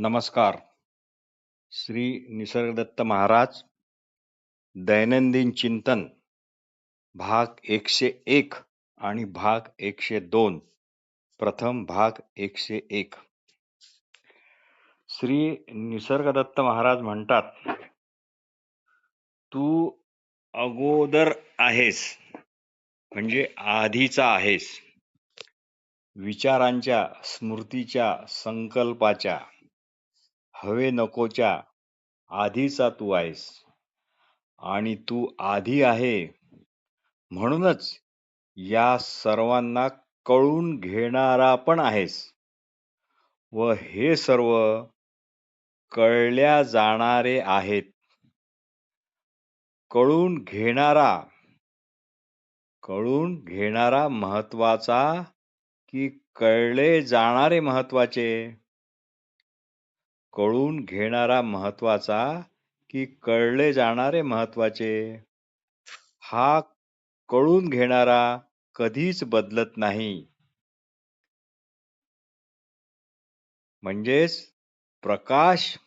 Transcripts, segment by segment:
नमस्कार. श्री निसर्गदत्त महाराज दैनंदिन चिंतन भाग एकशे एक आणि भाग एकशे दोन प्रथम भाग एकशे एक. श्री निसर्गदत्त महाराज म्हणतात तू अगोदर आहेस म्हणजे आधीचा आहेस. विचारांच्या स्मृतीच्या संकल्पाच्या हवे नकोच्या आधीचा तू आहेस. आणि तू आधी आहे. म्हणूनच या सर्वांना कळून घेणारा पण आहेस. व हे सर्व कळल्या जाणारे आहेत. कळून घेणारा कळून घेणारा महत्त्वाचा की कळले जाणारे महत्त्वाचे कळून घेणारा महत्त्वाचा की कळले जाणारे महत्त्वाचे? हा कळून घेणारा कधीच बदलत नाही. म्हणजेच प्रकाश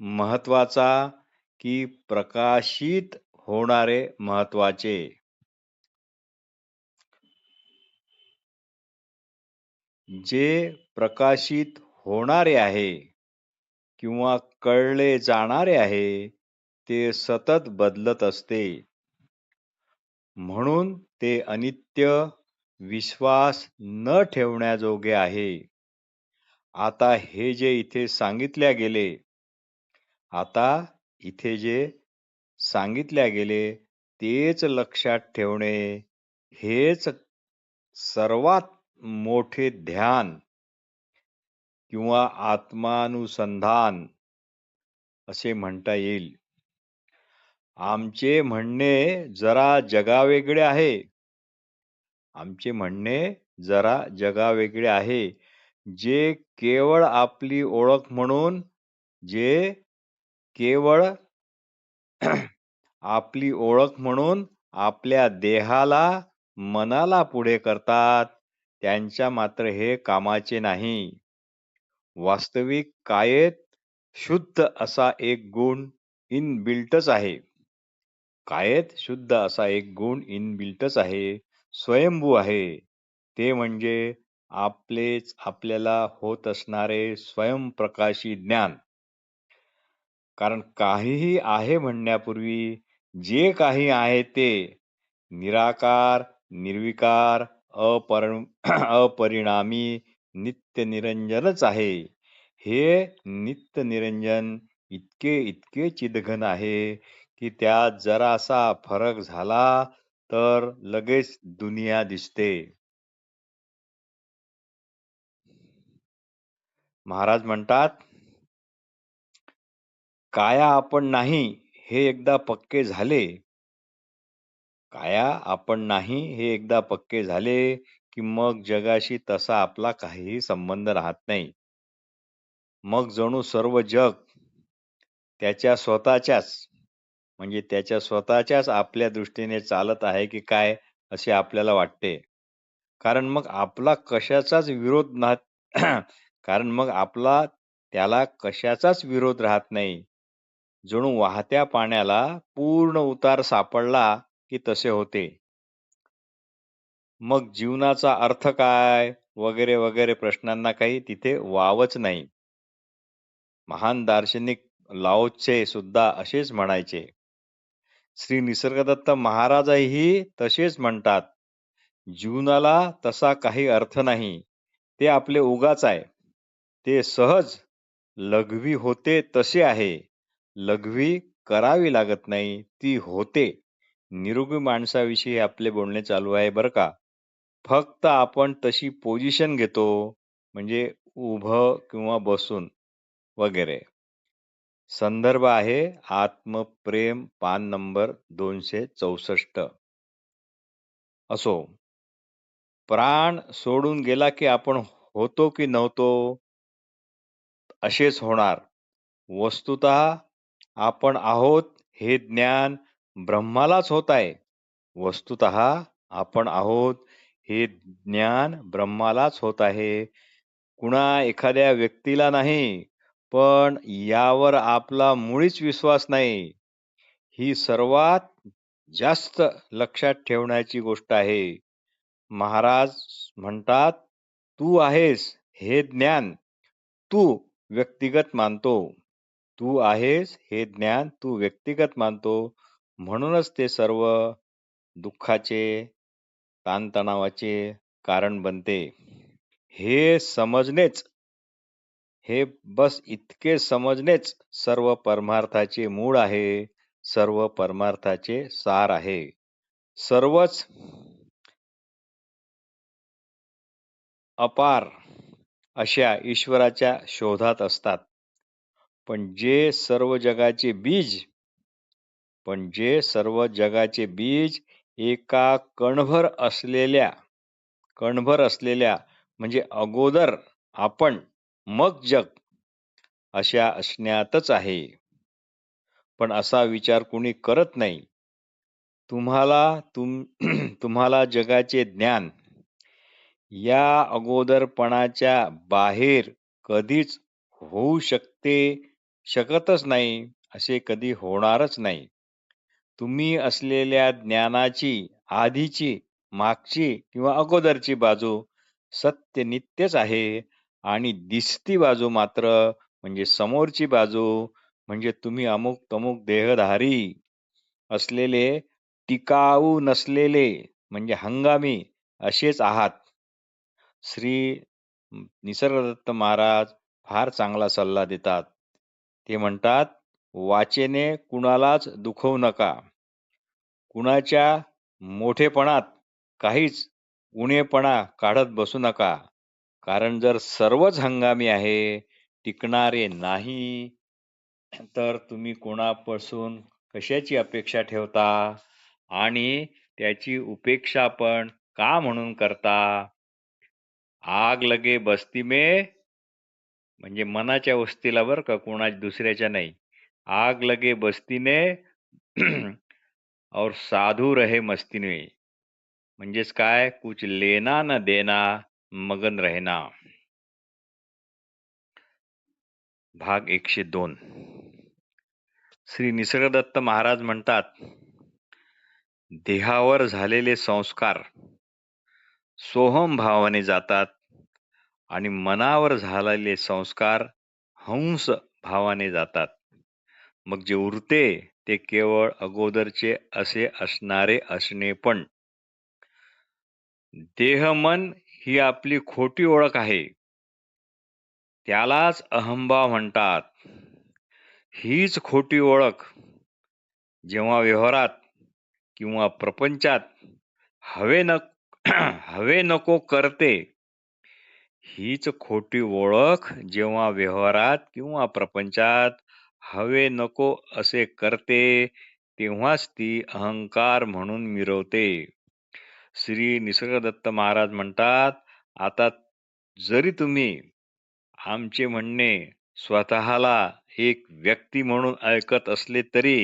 महत्त्वाचा की प्रकाशित होणारे महत्त्वाचे? जे प्रकाशित होणारे आहे. किंवा कळले जाणारे आहे ते सतत बदलत असते. म्हणून ते अनित्य विश्वास न ठेवण्याजोगे आहे. आता हे जे इथे सांगितल्या गेले आता इथे जे सांगितल्या गेले तेच लक्षात ठेवणे हेच सर्वात मोठे ध्यान किंवा आत्मानुसंधान असे म्हणता येईल. आमचे म्हणणे जरा जगावेगळे आहे. आमचे म्हणणे जरा जगावेगळे आहे. जे केवळ आपली ओळख म्हणून जे केवळ आपली ओळख म्हणून आपल्या देहाला मनाला पुढे करतात त्यांच्या मात्र हे कामाचे नाही. वास्तविक कायेत शुद्ध असा एक गुण इनबिल्टच आहे. कायेत शुद्ध असा एक गुण इनबिल्टच आहे. स्वयंभू आहे. ते म्हणजे आपलेच आपल्याला होत असणारे स्वयंप्रकाशी ज्ञान. कारण काहीही आहे म्हणण्यापूर्वी जे काही आहे ते निराकार निर्विकार अपरि अपरिणामी नित्य निरंजनच आहे. हे नित्य निरंजन इतके इतके चिदघन आहे की त्यात जरासा फरक झाला तर लगेच दुनिया दिसते. महाराज म्हणतात काया आपण नाही हे एकदा पक्के झाले. काया आपण नाही हे एकदा पक्के झाले की मग जगाशी तसा आपला काहीही संबंध राहत नाही. मग जणू सर्व जग त्याच्या स्वतःच्याच म्हणजे त्याच्या स्वतःच्याच आपल्या दृष्टीने चालत आहे की काय असे आपल्याला वाटते. कारण मग आपला कशाचाच विरोध ना कारण मग आपला त्याला कशाचाच विरोध राहत नाही. जणू वाहत्या पाण्याला पूर्ण उतार सापडला की तसे होते. मग जीवनाचा अर्थ काय? वगैरे वगैरे प्रश्नांना काही तिथे वावच नाही. महान दार्शनिक लाओचे सुद्धा असेच म्हणायचे. श्री निसर्गदत्त महाराजही तसेच म्हणतात जीवनाला तसा काही अर्थ नाही. ते आपले उगाच आहे. ते सहज लघवी होते तसे आहे. लघवी करावी लागत नाही ती होते. निरोगी माणसाविषयी आपले बोलणे चालू आहे बरं का? फक्त आपण तशी पोझिशन घेतो म्हणजे उभं किंवा बसून वगैरे. संदर्भ आहे आत्मप्रेम पान नंबर दोनशे चौसष्ट. असो. प्राण सोडून गेला की आपण होतो की नव्हतो? असेच होणार. वस्तुत आपण आहोत हे ज्ञान ब्रह्मालाच होत आहे. वस्तुत आपण आहोत हे ज्ञान ब्रह्मालाच होत आहे. कुणा एखाद्या व्यक्तीला नाही पण यावर आपला मुळीच विश्वास नाही. ही सर्वात जास्त लक्षात ठेवण्याची गोष्ट आहे. महाराज म्हणतात तू आहेस हे ज्ञान तू व्यक्तिगत मानतो. तू आहेस हे ज्ञान तू व्यक्तिगत मानतो. म्हणूनच ते सर्व दुःखाचे ताणतणावाचे कारण बनते. हे समजणेच हे बस इतके समजणेच सर्व परमार्थाचे मूळ आहे सर्व परमार्थाचे सार आहे. सर्वच अपार अशा ईश्वराच्या शोधात असतात. पण जे सर्व जगाचे बीज पण जे सर्व जगाचे बीज एका कणभर असलेल्या कणभर असलेल्या म्हणजे अगोदर आपण मग जग अशा असण्यातच आहे. पण असा विचार कुणी करत नाही. तुम्हाला तुम तुम्हाला जगाचे ज्ञान या अगोदरपणाच्या बाहेर कधीच होऊ शकते शकतच नाही असे कधी होणारच नाही. तुम्ही असलेल्या ज्ञानाची आधीची मागची किंवा अगोदरची बाजू सत्य नित्यच आहे आणि दिसती बाजू मात्र म्हणजे समोरची बाजू म्हणजे तुम्ही अमुक तमुक देहधारी असलेले टिकाऊ नसलेले म्हणजे हंगामी असेच आहात. श्री निसर्गदत्त महाराज फार चांगला सल्ला देतात. ते म्हणतात वाचेने कुणालाच दुखवू नका. कुणाच्या मोठेपणात काहीच उणेपणा काढत बसू नका. कारण जर सर्वच हंगामी आहे टिकणारे नाही तर तुम्ही कोणापासून कशाची अपेक्षा ठेवता आणि त्याची उपेक्षा पण का म्हणून करता? आग लगे बस्ती मे? म्हणजे मनाच्या वस्तीला बर का कोणा दुसऱ्याच्या नाही. आग लगे बस्तीने और साधू रहे मस्तीने म्हणजेच काय? कुछ लेना न देना मगन रहना। भाग एकशे दोन. श्री निसर्गदत्त महाराज म्हणतात देहावर झालेले संस्कार सोहम भावाने जातात आणि मनावर झालेले संस्कार हंस भावाने जातात. मग जे उरते ते केवळ अगोदरचे असे असणारे असणे पण. देह मन ही आपली खोटी ओळख आहे. त्यालाच अहंभाव म्हणतात. हीच खोटी ओळख. जेव्हा व्यवहारात किंवा प्रपंचात हवे न हवे नको करते हीच खोटी ओळख जेव्हा व्यवहारात किंवा प्रपंचात हवे नको असे करते तेव्हाच ती अहंकार म्हणून मिरवते. श्री निसर्गदत्त महाराज म्हणतात आता जरी तुम्ही आमचे म्हणणे स्वतःला एक व्यक्ती म्हणून ऐकत असले तरी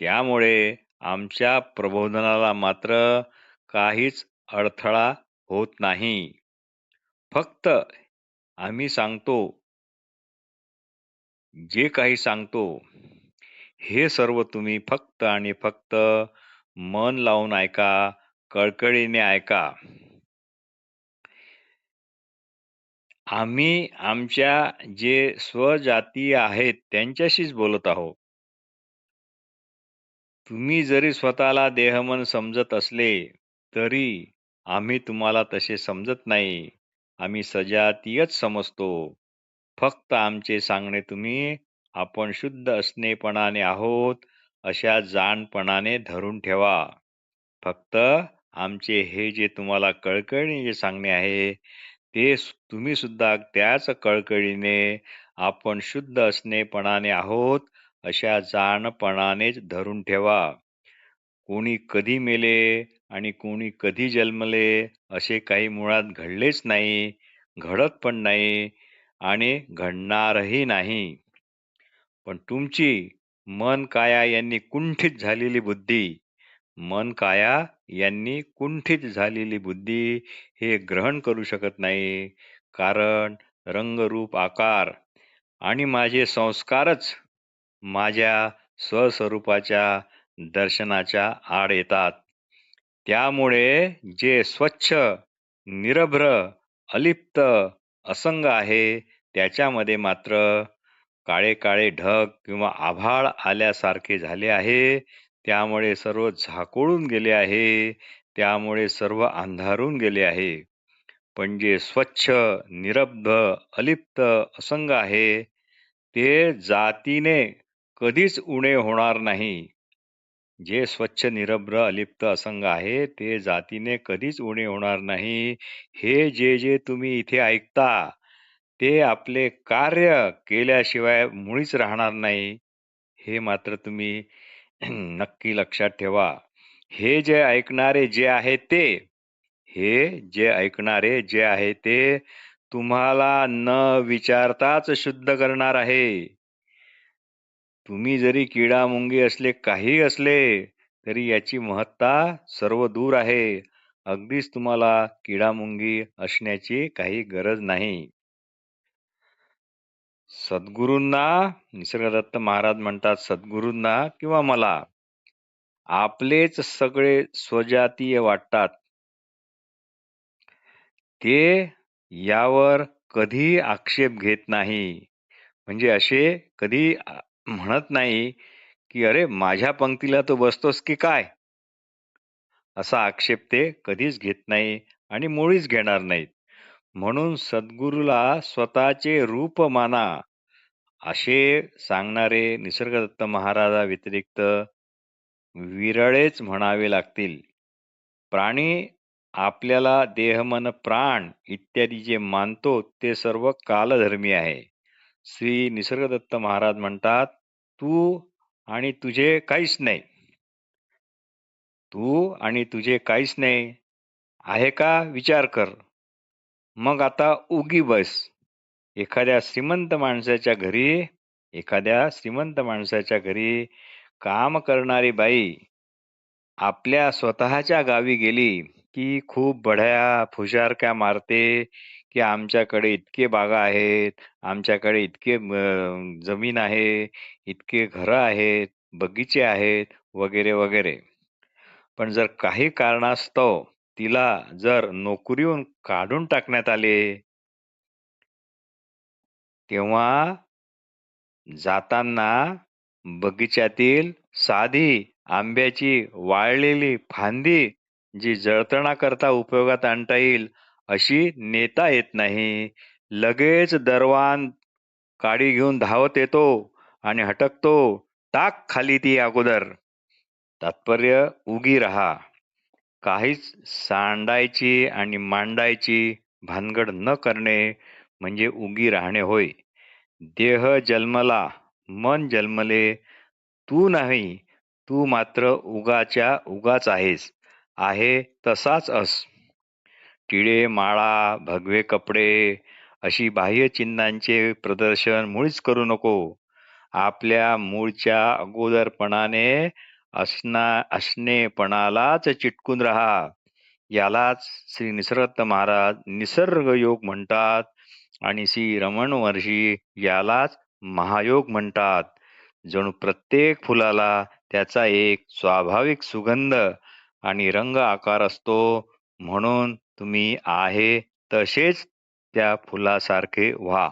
त्यामुळे आमच्या प्रबोधनाला मात्र काहीच अडथळा होत नाही. फक्त आम्ही सांगतो जे काही सांगतो हे सर्व तुम्ही फक्त आणि फक्त मन लावून ऐका कळकळीने ऐका. आम्ही आमच्या जे स्वजाती आहेत त्यांच्याशीच बोलत आहोत. तुम्ही जरी स्वतःला देहमन समजत असले तरी आम्ही तुम्हाला तसे समजत नाही. आम्ही सजातीयच समजतो. फक्त आमचे सांगणे तुम्ही आपण शुद्ध असणेपणाने आहोत अशा जाणपणाने धरून ठेवा. फक्त आमचे हे जे तुम्हाला कळकळीने जे सांगणे आहे ते तुम्ही सुद्धा त्याच कळकळीने आपण शुद्ध असणेपणाने आहोत अशा जाणपणानेच धरून ठेवा. कोणी कधी मेले आणि कोणी कधी जन्मले असे काही मुळात घडलेच नाही घडत पण नाही. आणि घडणारही नाही. पण तुमची मन काया यांनी कुंठित झालेली बुद्धी मन काया यांनी कुंठित झालेली बुद्धी हे ग्रहण करू शकत नाही. कारण रंगरूप आकार आणि माझे संस्कारच माझ्या स्वस्वरूपाच्या दर्शनाच्या आड येतात. त्यामुळे जे स्वच्छ निरभ्र अलिप्त असंग आहे त्याच्यामध्ये मात्र काळे काळे ढग किंवा आभाळ आल्यासारखे झाले आहे. त्यामुळे सर्व झाकोळून गेले आहे. त्यामुळे सर्व अंधारून गेले आहे. पण जे स्वच्छ निरब्ध अलिप्त असंग आहे ते जातीने कधीच उणे होणार नाही. जे स्वच्छ निरभ्र अलिप्त असंग आहे ते जातीने कधीच उणे होणार नाही. हे जे जे तुम्ही इथे ऐकता ते आपले कार्य केल्याशिवाय मुळीच राहणार नाही. हे मात्र तुम्ही नक्की लक्षात ठेवा. हे जे ऐकणारे जे आहे ते हे जे ऐकणारे जे आहे ते तुम्हाला न विचारताच शुद्ध करणार आहे. तुम्ही जरी किडा मुंगी असले काही असले तरी याची महत्ता सर्व दूर आहे. अगदीच तुम्हाला किडामुंगी असण्याची काही गरज नाही. सद्गुरूंना निसर्गदत्त महाराज म्हणतात सद्गुरूंना किंवा मला आपलेच सगळे स्वजातीय वाटतात. ते यावर कधी आक्षेप घेत नाही. म्हणजे असे कधी म्हणत नाही की अरे माझ्या पंक्तीला तो बसतोस की काय? असा आक्षेप ते कधीच घेत नाही आणि मुळीच घेणार नाहीत. म्हणून सद्गुरूला स्वतःचे रूप माना. असे सांगणारे निसर्गदत्त महाराजा व्यतिरिक्त विरळेच म्हणावे लागतील. प्राणी आपल्याला देहमन प्राण इत्यादी जे मानतो ते सर्व कालधर्मी आहे. श्री निसर्गदत्त महाराज म्हणतात तू आणि तुझे काहीच नाही. तू आणि तुझे काहीच नाही आहे का? विचार कर. मग आता उगी बस. एखाद्या श्रीमंत माणसाच्या घरी एखाद्या श्रीमंत माणसाच्या घरी काम करणारी बाई आपल्या स्वतःच्या गावी गेली. की खूप बढ्या फुशारक्या मारते की आमच्याकडे इतके बागा आहेत आमच्याकडे इतके जमीन आहे इतके घरं आहेत बगीचे आहेत वगैरे वगैरे. पण जर काही कारणास्तव तिला जर नोकरीहून काढून टाकण्यात आले तेव्हा जाताना बगीच्यातील साधी आंब्याची वाळलेली फांदी जी जळतणा करता उपयोगात आणता येईल अशी नेता येत नाही. लगेच दरवान काडी घेऊन धावत येतो आणि हटकतो टाक खाली ती अगोदर. तात्पर्य उगी रहा. काहीच सांडायची आणि मांडायची भानगड न करणे म्हणजे उगी राहणे होय. देह जन्मला मन जन्मले तू नाही तू मात्र उगाच्या उगाच आहेस. आहे तसाच अस. टिळे माळा भगवे कपडे अशी बाह्य चिन्हांचे प्रदर्शन मुळीच करू नको. आपल्या मूळच्या अगोदरपणाने असना असणेपणालाच चिटकून राहा. यालाच श्री निसर्गत महाराज निसर्ग योग म्हणतात आणि श्री रमण वर्षी यालाच महायोग म्हणतात. जणू प्रत्येक फुलाला त्याचा एक स्वाभाविक सुगंध आणि रंग आकार असतो म्हणून तुम्ही आहे तसेच त्या फुलासारखे व्हा.